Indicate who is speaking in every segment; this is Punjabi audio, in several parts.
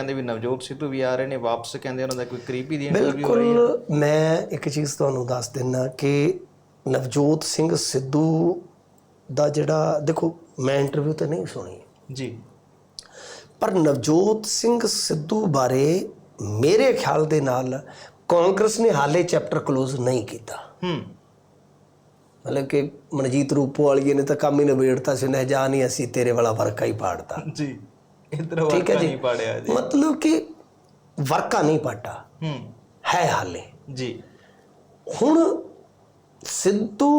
Speaker 1: ਕਹਿੰਦੇ ਵੀ ਨਵਜੋਤ ਸਿੱਧੂ ਵੀ ਆ ਰਹੇ ਨੇ ਵਾਪਸ ਕਹਿੰਦੇ ਉਹਨਾਂ ਦਾ ਕੋਈ ਕਰੀਬੀ ਦੀ ਇੰਟਰਵਿਊ ਹੋ ਰਹੀ ਹੈ।
Speaker 2: ਬਿਲਕੁਲ ਮੈਂ ਇੱਕ ਚੀਜ਼ ਤੁਹਾਨੂੰ ਦੱਸ ਦਿੰਨਾ ਕਿ ਨਵਜੋਤ ਸਿੰਘ ਸਿੱਧੂ ਦਾ ਜਿਹੜਾ ਦੇਖੋ ਮੈਂ ਇੰਟਰਵਿਊ ਤਾਂ ਨਹੀਂ ਸੁਣੀ।
Speaker 1: ਜੀ।
Speaker 2: ਪਰ ਨਵਜੋਤ ਸਿੰਘ ਸਿੱਧੂ ਬਾਰੇ ਮੇਰੇ ਖਿਆਲ ਦੇ ਨਾਲ ਕਾਂਗਰਸ ਨੇ ਹਾਲੇ ਚੈਪਟਰ ਕਲੋਜ਼ ਨਹੀਂ ਕੀਤਾ।
Speaker 1: ਹੂੰ।
Speaker 2: ਮਤਲਬ ਕਿ ਮਨਜੀਤ ਰੂਪੋਵਾਲੀਏ ਨੇ ਤਾਂ ਕੰਮ ਹੀ ਨਿਬੇੜਤਾ ਸੀ ਨਾ ਜਾ ਨਹੀਂ ਅਸੀਂ ਤੇਰੇ ਵਾਲਾ ਵਰਕਾ ਹੀ ਪਾੜਤਾ।
Speaker 1: ਜੀ। ਇਧਰ
Speaker 2: ਠੀਕ ਹੈ
Speaker 1: ਵਾਕਾ
Speaker 2: ਜੀ।
Speaker 1: ਨਹੀਂ ਪਾੜਿਆ ਜੀ।
Speaker 2: ਮਤਲਬ ਕਿ ਵਰਕਾ ਨਹੀਂ ਪਾਟਾ।
Speaker 1: ਹੂੰ।
Speaker 2: ਹੈ ਹਾਲੇ।
Speaker 1: ਜੀ।
Speaker 2: ਹੁਣ ਸਿੱਧੂ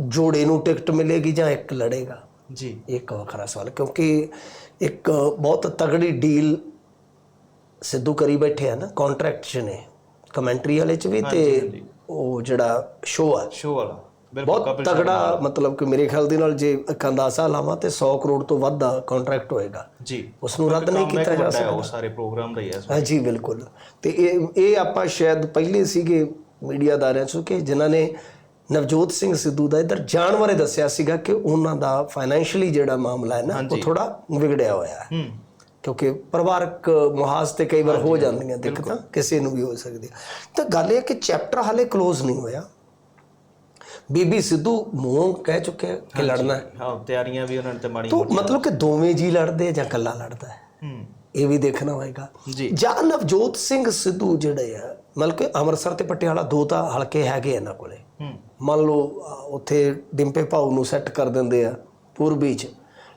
Speaker 2: ਜੋੜੇ ਨੂੰ ਟਿਕਟ ਮਿਲੇਗੀ ਜਾਂ ਇੱਕ ਲੜੇਗਾ?
Speaker 1: ਜੀ।
Speaker 2: ਇਹ ਇੱਕ ਵੱਖਰਾ ਸਵਾਲ ਕਿਉਂਕਿ ਇੱਕ ਬਹੁਤ ਤਗੜੀ ਡੀਲ ਸਿੱਧੂ ਕਰੀ ਬੈਠੇ ਆ ਨਾ ਕੰਟਰੈਕਟ 'ਚ ਨੇ। ਕਮੈਂਟਰੀ ਵਾਲੇ 'ਚ ਵੀ ਤੇ ਉਹ ਜਿਹੜਾ ਸ਼ੋਅ ਆ।
Speaker 1: ਸ਼ੋਅ ਵਾਲਾ।
Speaker 2: ਬਹੁਤ ਤਗੜਾ ਮਤਲਬ ਕਿ ਮੇਰੇ ਖਿਆਲ ਦੇ ਨਾਲ ਜੇ ਅੰਦਾਜ਼ਾ ਲਾਵਾਂ ਤੇ 100 ਕਰੋੜ ਤੋਂ ਵੱਧ ਦਾ ਕੰਟਰੈਕਟ ਹੋਏਗਾ।
Speaker 1: ਜੀ।
Speaker 2: ਉਸ ਨੂੰ ਰੱਦ ਨਹੀਂ ਕੀਤਾ ਜਾ
Speaker 1: ਹੈ ਉਹ ਸਾਰੇ ਪ੍ਰੋਗਰਾਮ ਦਾ ਹੀ ਹੈ
Speaker 2: ਹਾਂ ਜੀ ਬਿਲਕੁਲ। ਤੇ ਇਹ ਇਹ ਆਪਾਂ ਸ਼ਾਇਦ ਪਹਿਲੇ ਸੀਗੇ ਮੀਡੀਆਦਾਰਿਆਂ ਚੋਂ ਕਿ ਜਿਨ੍ਹਾਂ ਨੇ ਨਵਜੋਤ ਸਿੰਘ ਸਿੱਧੂ ਦਾ ਇਧਰ ਜਾਣ ਬਾਰੇ ਦੱਸਿਆ ਸੀਗਾ ਕਿ ਉਹਨਾਂ ਦਾ ਫਾਈਨੈਂਸ਼ੀਅਲੀ ਜਿਹੜਾ ਮਾਮਲਾ ਹੈ ਨਾ ਉਹ ਥੋੜਾ ਵਿਗੜਿਆ ਹੋਇਆ ਹੈ।
Speaker 1: ਹੂੰ।
Speaker 2: ਕਿਉਂਕਿ ਪਰਿਵਾਰਕ ਮੁਹਾਜ਼ ਤੇ ਕਈ ਵਾਰ ਹੋ ਜਾਂਦੀਆਂ ਦਿੱਕਤਾਂ ਕਿਸੇ ਨੂੰ ਵੀ ਹੋ ਸਕਦੀ। ਤਾਂ ਗੱਲ ਇਹ ਕਿ ਚੈਪਟਰ ਹਾਲੇ ক্লোਜ਼ ਨਹੀਂ ਹੋਇਆ। ਬੀਬੀ ਸਿੱਧੂ ਮੂੰਹੋਂ ਕਹਿ ਚੁੱਕੇ ਆ ਕਿ ਲੜਨਾ ਹੈ।
Speaker 1: ਹਾਂ ਤਿਆਰੀਆਂ ਵੀ ਉਹਨਾਂ ਨੇ ਤੇ ਮਾੜੀ
Speaker 2: ਤਾਂ ਮਤਲਬ ਕਿ ਦੋਵੇਂ ਜੀ ਲੜਦੇ ਆ ਜਾਂ ਇਕੱਲਾ ਲੜਦਾ ਹੈ?
Speaker 1: ਹੂੰ।
Speaker 2: ਇਹ ਵੀ ਦੇਖਣਾ ਹੋਏਗਾ।
Speaker 1: ਜੀ।
Speaker 2: ਨਵਜੋਤ ਸਿੰਘ ਸਿੱਧੂ ਜਿਹੜੇ ਆ ਮਤਲਬ ਕਿ ਅੰਮ੍ਰਿਤਸਰ ਤੇ ਪਟਿਆਲਾ ਦੋ ਤਾਂ ਹਲਕੇ ਹੈਗੇ ਇਹਨਾਂ ਕੋਲੇ।
Speaker 1: ਹੂੰ।
Speaker 2: ਮੰਨ ਲਓ ਉੱਥੇ ਡਿੰਪੇ ਭਾਊ ਨੂੰ ਸੈੱਟ ਕਰ ਦਿੰਦੇ ਆ ਪੂਰਬੀ ਚ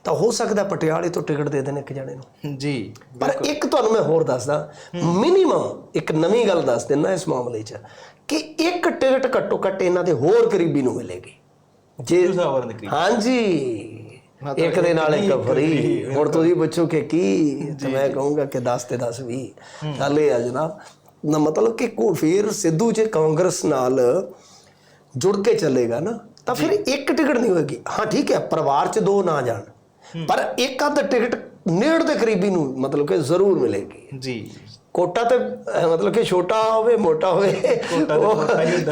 Speaker 2: ਤਾਂ ਹੋ ਸਕਦਾ ਪਟਿਆਲੇ ਤੋਂ ਟਿਕਟ ਦੇ ਦੇਣ ਇੱਕ ਜਣੇ ਨੂੰ।
Speaker 1: ਜੀ
Speaker 2: ਪਰ ਇੱਕ ਤੁਹਾਨੂੰ ਮੈਂ ਹੋਰ ਦੱਸਦਾ ਮਿਨੀਮਮ ਇੱਕ ਨਵੀਂ ਗੱਲ ਦੱਸ ਦਿੰਦਾ ਇਸ ਮਾਮਲੇ 'ਚ ਕਿ ਇੱਕ ਟਿਕਟ ਘੱਟੋ ਘੱਟ ਇਹਨਾਂ ਦੇ ਹੋਰ ਕਰੀਬੀ ਨੂੰ ਮਿਲੇਗੀ। ਜੇ
Speaker 1: ਦੇ
Speaker 2: ਹਾਂਜੀ। ਇੱਕ ਦੇ ਨਾਲ ਇੱਕ ਫਰੀ। ਹੁਣ ਤੁਸੀਂ ਪੁੱਛੋ ਕਿ ਕੀ? ਤੇ ਮੈਂ ਕਹੂੰਗਾ ਕਿ 10 ਤੇ 10 20 ਗੱਲ ਇਹ ਆ ਜਨਾਬ। ਨਾ ਮਤਲਬ ਕਿ ਕੋ ਫਿਰ ਸਿੱਧੂ ਜੇ ਕਾਂਗਰਸ ਨਾਲ ਜੁੜ ਕੇ ਚੱਲੇਗਾ ਨਾ ਤਾਂ ਫਿਰ ਇੱਕ ਟਿਕਟ ਨਹੀਂ ਹੋਏਗੀ। ਹਾਂ ਠੀਕ ਹੈ ਪਰਿਵਾਰ 'ਚ ਦੋ ਨਾ ਜਾਣ। ਪਰ ਇੱਕ ਅੱਧ ਟਿਕਟ ਨੇੜ ਦੇ ਕਰੀਬੀ ਨੂੰ ਮਤਲਬ ਕਿ ਜ਼ਰੂਰ ਮਿਲੇਗੀ।
Speaker 1: ਜੀ।
Speaker 2: ਕੋਟਾ ਤੇ ਅਹ, ਮਤਲਬ ਕਿ ਛੋਟਾ ਹੋਵੇ ਮੋਟਾ ਹੋਵੇ ਉਹ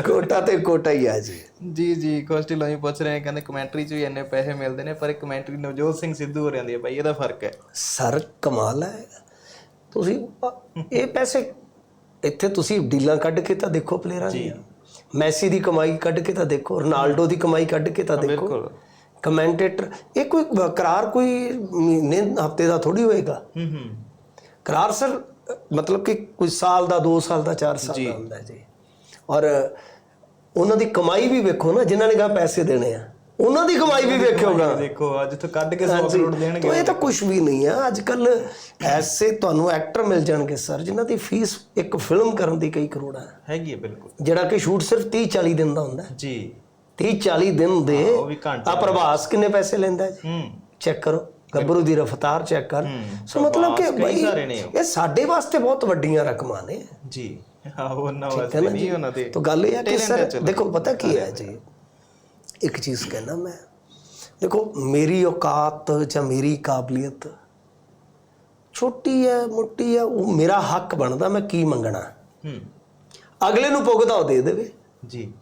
Speaker 2: ਕੋਟਾ ਤੇ ਕੋਟਾ ਹੀ ਆ ਜੀ।
Speaker 1: ਜੀ ਜੀ ਕੋਸਟੀ ਲੋਈ ਪੁੱਛ ਰਹੇ ਆ ਕਹਿੰਦੇ ਕਮੈਂਟਰੀ 'ਚ ਵੀ ਇੰਨੇ ਪੈਸੇ ਮਿਲਦੇ ਨੇ ਪਰ ਕਮੈਂਟਰੀ ਨਵਜੋਤ ਸਿੰਘ ਸਿੱਧੂ ਹੋ ਜਾਂਦੀ ਹੈ ਭਾਈ ਇਹਦਾ ਫ਼ਰਕ ਹੈ।
Speaker 2: ਸਰ ਕਮਾਲ ਹੈ। ਤੁਸੀਂ ਇਹ ਪੈਸੇ ਇੱਥੇ ਤੁਸੀਂ ਡੀਲਾਂ ਕੱਢ ਕੇ ਤਾਂ ਦੇਖੋ ਪਲੇਅਰਾਂ ਦੀਆਂ ਮੈਸੀ ਦੀ ਕਮਾਈ ਕੱਢ ਕੇ ਤਾਂ ਦੇਖੋ ਰੋਨਾਲਡੋ ਦੀ ਕਮਾਈ ਕੱਢ ਕੇ ਤਾਂ ਦੇਖੋ।
Speaker 1: ਬਿਲਕੁਲ।
Speaker 2: ਕਮੈਂਟੇਟਰ ਇਹ ਕੋਈ ਬ- ਕਰਾਰ ਕੋਈ ਮਹੀਨੇ ਹਫ਼ਤੇ ਦਾ ਥੋੜੀ ਹੋਏਗਾ।
Speaker 1: ਹੂੰ ਹੂੰ।
Speaker 2: ਕਰਾਰ ਸਰ ਮਤਲਬ ਕਿ ਕੋਈ ਸਾਲ ਦਾ 2 ਸਾਲ ਦਾ 4 ਸਾਲ ਦਾ ਹੁੰਦਾ ਜੀ। ਔਰ ਉਹਨਾਂ ਦੀ ਕਮਾਈ ਵੀ ਵੇਖੋ ਨਾ ਜਿਨ੍ਹਾਂ ਨੇ ਗਾ ਪੈਸੇ ਦੇਣੇ ਆ। ਉਹਨਾਂ ਦੀ ਕਮਾਈ ਵੀ ਵੇਖਿਓਗਾ
Speaker 1: ਦੇਖੋ ਅੱਜ ਤੋਂ ਕੱਢ ਕੇ 100 ਕਰੋੜ ਦੇਣਗੇ।
Speaker 2: ਇਹ ਤਾਂ ਕੁਝ ਵੀ ਨਹੀਂ ਆ। ਅੱਜ ਕੱਲ ਐਸੇ ਤੁਹਾਨੂੰ ਐਕਟਰ ਮਿਲ ਜਾਣਗੇ ਸਰ ਜਿਨ੍ਹਾਂ ਦੀ ਫੀਸ ਇੱਕ ਫਿਲਮ ਕਰਨ ਦੀ ਕਈ ਕਰੋੜਾਂ
Speaker 1: ਹੈਗੀ ਹੈ ਬਿਲਕੁਲ।
Speaker 2: ਜਿਹੜਾ ਕਿ ਸ਼ੂਟ ਸਿਰਫ 30 40 ਦਿਨ ਦਾ ਹੁੰਦਾ।
Speaker 1: ਜੀ।
Speaker 2: 30 40 ਦਿਨ ਦੇ ਆ ਪ੍ਰਭਾਸ ਕਿੰਨੇ ਪੈਸੇ ਲੈਂਦਾ ਜੀ?
Speaker 1: ਹੂੰ।
Speaker 2: ਚੈੱਕ ਕਰੋ। ਗੱਭਰੂ ਦੀ ਰਫਤਾਰ ਚੈੱਕ ਕਰ।
Speaker 1: ਹੂੰ,
Speaker 2: ਸੋ ਮਤਲਬ ਕਿ ਬਈ। ਇਹ ਸਾਡੇ ਵਾਸਤੇ ਬਹੁਤ ਵੱਡੀਆਂ ਰਕਮਾਂ ਨੇ।
Speaker 1: ਜੀ ਹਾਂ ਉਹਨਾਂ
Speaker 2: ਹੈ
Speaker 1: ਵਾਸਤੇ ਨਹੀਂ
Speaker 2: ਜੀ?
Speaker 1: ਉਹਨਾਂ ਦੇ
Speaker 2: ਤਾਂ ਗੱਲ ਇਹ ਹੈ ਕਿ
Speaker 1: ਹੈ
Speaker 2: ਸਰ। ਦੇਖੋ ਪਤਾ ਕੀ ਹੈ ਜੀ? ਇੱਕ ਚੀਜ਼ ਕਹਿਣਾ ਮੈਂ। ਦੇਖੋ ਮੇਰੀ ਔਕਾਤ ਜਾਂ ਮੇਰੀ ਕਾਬਲੀਅਤ ਛੋਟੀ ਹੈ ਮੋਟੀ ਹੈ ਉਹ ਮੇਰਾ ਹੱਕ ਬਣਦਾ ਮੈਂ ਕੀ ਮੰਗਣਾ।
Speaker 1: ਹੂੰ।
Speaker 2: ਅਗਲੇ ਨੂੰ ਪੁੱਗਦਾ ਉਹ ਦੇ ਦੇਵੇ।
Speaker 1: ਜੀ।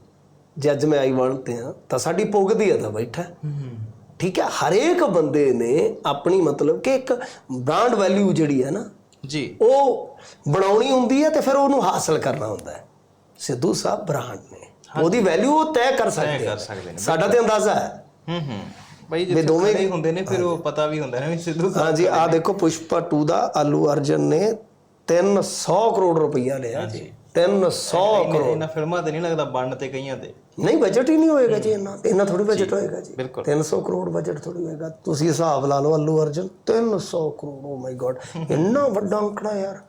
Speaker 2: ਜੱਜ ਮੈਂ ਆਈ ਬਣਤੇ ਆ ਤਾਂ ਸਾਡੀ ਪੁੱਗਦੀ ਹੈ ਤਾਂ ਬੈਠਾ।
Speaker 1: ਹੂੰ।
Speaker 2: ਠੀਕ ਹੈ? ਹਰੇਕ ਬੰਦੇ ਨੇ ਆਪਣੀ ਮਤਲਬ ਕਿ ਇੱਕ ਬ੍ਰਾਂਡ ਵੈਲਿਊ ਜਿਹੜੀ ਹੈ ਨਾ
Speaker 1: ਜੀ।
Speaker 2: ਉਹ ਬਣਾਉਣੀ ਹੁੰਦੀ ਹੈ ਤੇ ਫਿਰ ਉਹਨੂੰ ਹਾਸਲ ਕਰਨਾ ਹੁੰਦਾ ਹੈ। ਸਿੱਧੂ ਸਾਹਿਬ ਬ੍ਰਾਂਡ ਨੇ। ਉਹਦੀ ਵੈਲਿਊ ਉਹ ਤੈਅ ਕਰ ਸਕਦੇ
Speaker 1: ਨੇ।
Speaker 2: ਸਾਡਾ ਤੇ ਅੰਦਾਜ਼ਾ ਹੈ।
Speaker 1: ਹੂੰ ਹੂੰ। ਜੇ ਦੋਵੇਂ ਹੀ ਹੁੰਦੇ ਨੇ ਫਿਰ ਉਹ ਪਤਾ ਵੀ ਹੁੰਦਾ ਨਾ ਸਿੱਧੂ ਸਾਹਿਬ
Speaker 2: ਹਾਂਜੀ ਆ ਦੇਖੋ ਪੁਸ਼ਪਾ 2 ਦਾ ਆਲੂ ਅਰਜਨ ਨੇ 300 ਕਰੋੜ ਰੁਪਈਆ ਲਿਆ ਜੀ। 300 ਕਰੋੜ।
Speaker 1: ਇਹਨਾਂ ਫਿਲਮਾਂ ਤੇ ਨਹੀਂ ਲੱਗਦਾ ਬੰਨ ਤੇ ਕਈਆਂ ਤੇ।
Speaker 2: ਨਹੀਂ ਬਜਟ ਹੀ ਨਹੀਂ ਹੋਏਗਾ ਜੀ ਇੰਨਾ। ਇੰਨਾ ਥੋੜੀ ਬਜਟ ਹੋਏਗਾ ਜੀ।
Speaker 1: ਬਿਲਕੁਲ।
Speaker 2: 300 ਕਰੋੜ ਬਜਟ ਥੋੜੀ ਹੋਏਗਾ। ਤੁਸੀਂ ਹਿਸਾਬ ਲਾ ਲਓ ਆਲੂ Arjan 300 crore oh my god ਇੰਨਾ ਵੱਡਾ ਅੰਕੜਾ ਯਾਰ।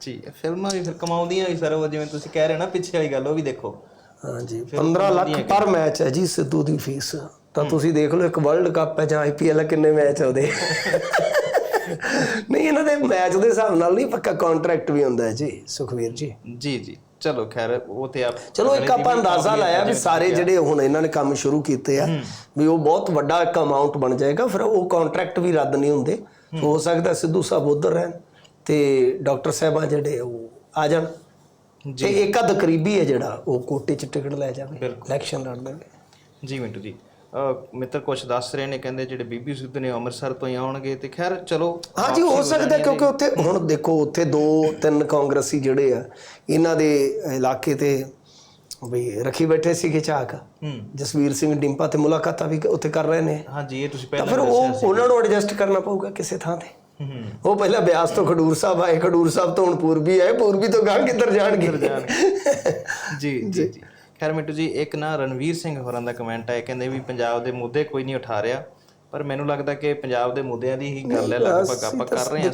Speaker 1: ਜੀ ਫਿਲਮਾਂ ਵੀ ਫਿਰ ਕਮਾਉਂਦੀਆਂ ਵੀ ਸਰ ਉਹ ਜਿਵੇਂ ਤੁਸੀਂ ਕਹਿ ਰਹੇ ਹੋ ਨਾ ਪਿੱਛੇ ਵਾਲੀ ਗੱਲ ਉਹ ਵੀ ਦੇਖੋ।
Speaker 2: ਹਾਂਜੀ 15 ਲੱਖ ਪਰ ਮੈਚ ਹੈ ਜੀ ਸਿੱਧੂ ਦੀ ਫੀਸ। ਤਾਂ ਤੁਸੀਂ ਦੇਖ ਲਓ ਇੱਕ ਵਰਲਡ ਕੱਪ ਹੈ ਜਾਂ ਆਈਪੀਐਲ ਕਿੰਨੇ ਮੈਚ ਇਹਨਾਂ ਦੇ ਮੈਚ ਦੇ ਹਿਸਾਬ ਨਾਲ ਨਹੀਂ ਪੱਕਾ ਕੰਟਰੈਕਟ ਵੀ ਹੁੰਦਾ ਹੈ ਜੀ ਸੁਖਵੀਰ ਜੀ।
Speaker 1: ਜੀ ਜੀ। ਚਲੋ ਖੈਰ ਉਹ ਤੇ ਆਪ
Speaker 2: ਚਲੋ ਇੱਕ ਆਪਾਂ ਅੰਦਾਜ਼ਾ ਲਾਇਆ ਵੀ ਸਾਰੇ ਜਿਹੜੇ ਹੁਣ ਇਹਨਾਂ ਨੇ ਕੰਮ ਸ਼ੁਰੂ ਕੀਤੇ ਆ ਵੀ ਉਹ ਬਹੁਤ ਵੱਡਾ ਇੱਕ ਅਮਾਉਂਟ ਬਣ ਜਾਏਗਾ ਫਿਰ ਉਹ ਕੰਟਰੈਕਟ ਵੀ ਰੱਦ ਨਹੀਂ ਹੁੰਦੇ। ਹੋ। ਸਕਦਾ ਸਿੱਧੂ ਸਾਹਿਬ ਉਧਰ ਰਹਿਣ ਤੇ ਡਾਕਟਰ ਸਾਹਿਬਾਂ ਜਿਹੜੇ ਉਹ ਆ ਜਾਣ। ਤੇ ਇੱਕ ਅੱਧ ਕਰੀਬੀ ਹੈ ਜਿਹੜਾ ਉਹ ਕੋਟੇ ਚ ਟਿਕਟ ਲੈ ਜਾਵੇ ਇਲੈਕਸ਼ਨ ਲੜ ਲਵੇ
Speaker 1: ਜੀ ਮਿੰਟੂ ਜੀ ਮਿੱਤਰ ਕੁਝ ਦੱਸ ਰਹੇ ਨੇ ਕਹਿੰਦੇ ਜਿਹੜੇ ਬੀਬੀ ਸਿੱਧੂ ਨੇ ਅੰਮ੍ਰਿਤਸਰ ਤੋਂ ਹੀ ਆਉਣਗੇ ਤੇ ਖੈਰ ਚਲੋ
Speaker 2: ਹਾਂਜੀ ਹੋ ਸਕਦਾ ਕਿਉਂਕਿ ਉੱਥੇ ਹੁਣ ਦੇਖੋ ਉੱਥੇ ਦੋ ਤਿੰਨ ਕਾਂਗਰਸੀ ਜਿਹੜੇ ਆ ਇਹਨਾਂ ਦੇ ਇਲਾਕੇ ਤੇ ਵੀ ਰੱਖੀ ਬੈਠੇ ਸੀਗੇ ਝਾਕ। ਜਸਵੀਰ ਸਿੰਘ ਡਿੰਪਾ ਤੇ ਮੁਲਾਕਾਤਾਂ ਵੀ ਉੱਥੇ ਕਰ ਰਹੇ ਨੇ।
Speaker 1: ਹਾਂਜੀ ਇਹ ਤੁਸੀਂ ਪਹਿਲਾਂ
Speaker 2: ਫਿਰ ਉਹ ਉਹਨਾਂ ਨੂੰ ਐਡਜਸਟ ਕਰਨਾ ਪਊਗਾ ਕਿਸੇ ਥਾਂ ਤੇ। ਉਹ ਪਹਿਲਾਂ ਬਿਆਸ ਤੋਂ ਖਡੂਰ ਸਾਹਿਬ ਆਏ ਖਡੂਰ ਸਾਹਿਬ ਤੋਂ ਹੁਣ ਪੂਰਬੀ ਆਏ ਪੂਰਬੀ ਤੋਂ ਗਾਂ ਕਿੱਧਰ ਜਾਣਗੇ?
Speaker 1: ਜੀ ਜੀ ਜੀ। ਖੈਰ ਮਿੱਟੂ ਜੀ ਇੱਕ ਨਾ ਰਣਵੀਰ ਸਿੰਘ ਹੋਰਾਂ ਦਾ ਕਮੈਂਟ ਹੈ ਕਹਿੰਦੇ ਵੀ ਪੰਜਾਬ ਦੇ ਮੁੱਦੇ ਕੋਈ ਨਹੀਂ ਉਠਾ ਰਿਹਾ ਪਰ ਮੈਨੂੰ ਲੱਗਦਾ ਕਿ ਪੰਜਾਬ ਦੇ ਮੁੱਦਿਆਂ ਦੀ ਹੀ ਗੱਲ ਹੈ ਲਗਭਗ ਆਪਾਂ ਕਰ ਰਹੇ ਹਾਂ